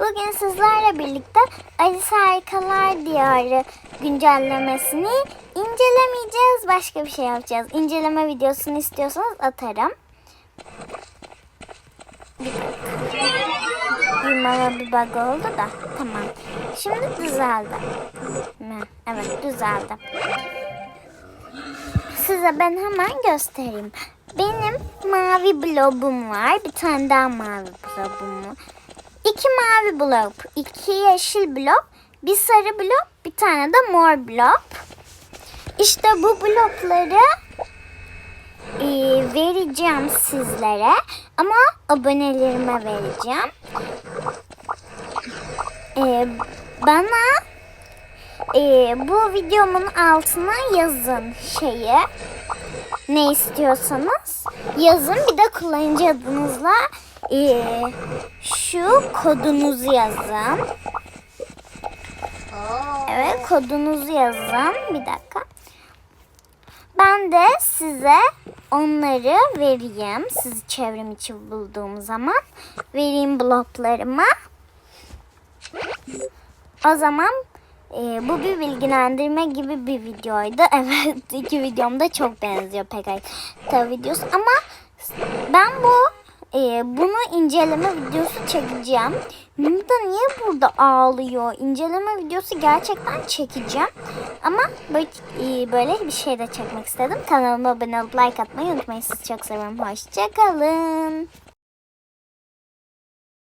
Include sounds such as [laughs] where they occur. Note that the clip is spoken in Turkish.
Bugün sizlerle birlikte Alice Harikalar Diyarı güncellemesini incelemeyeceğiz. Başka bir şey yapacağız. İnceleme videosunu istiyorsanız atarım. Yumara bir bug oldu da. Tamam. Şimdi düzeldi. Evet düzeldi. Size ben hemen göstereyim. Benim mavi blobum var. Bir tane daha mavi blobum var. İki mavi blob, iki yeşil blob, bir sarı blob, bir tane de mor blob. İşte bu blokları e, vereceğim sizlere ama abonelerime vereceğim. E, bana e, bu videomun altına yazın şeyi ne istiyorsanız yazın bir de kullanıcı adınızla e, şu kodunuzu yazın. Evet kodunuzu yazın. Bir dakika. Ben de size onları vereyim. Sizi çevrim içi bulduğum zaman vereyim bloklarıma. O zaman e, bu bir bilgilendirme gibi bir videoydu. [laughs] Evet iki videom da çok benziyor pek harita videosu ama ben bu e, bunu inceleme videosu çekeceğim. Nida niye burada ağlıyor? İnceleme videosu gerçekten çekeceğim. Ama böyle, e, böyle bir şey de çekmek istedim. Kanalıma abone olup like atmayı unutmayın. Sizi çok seviyorum. Hoşçakalın.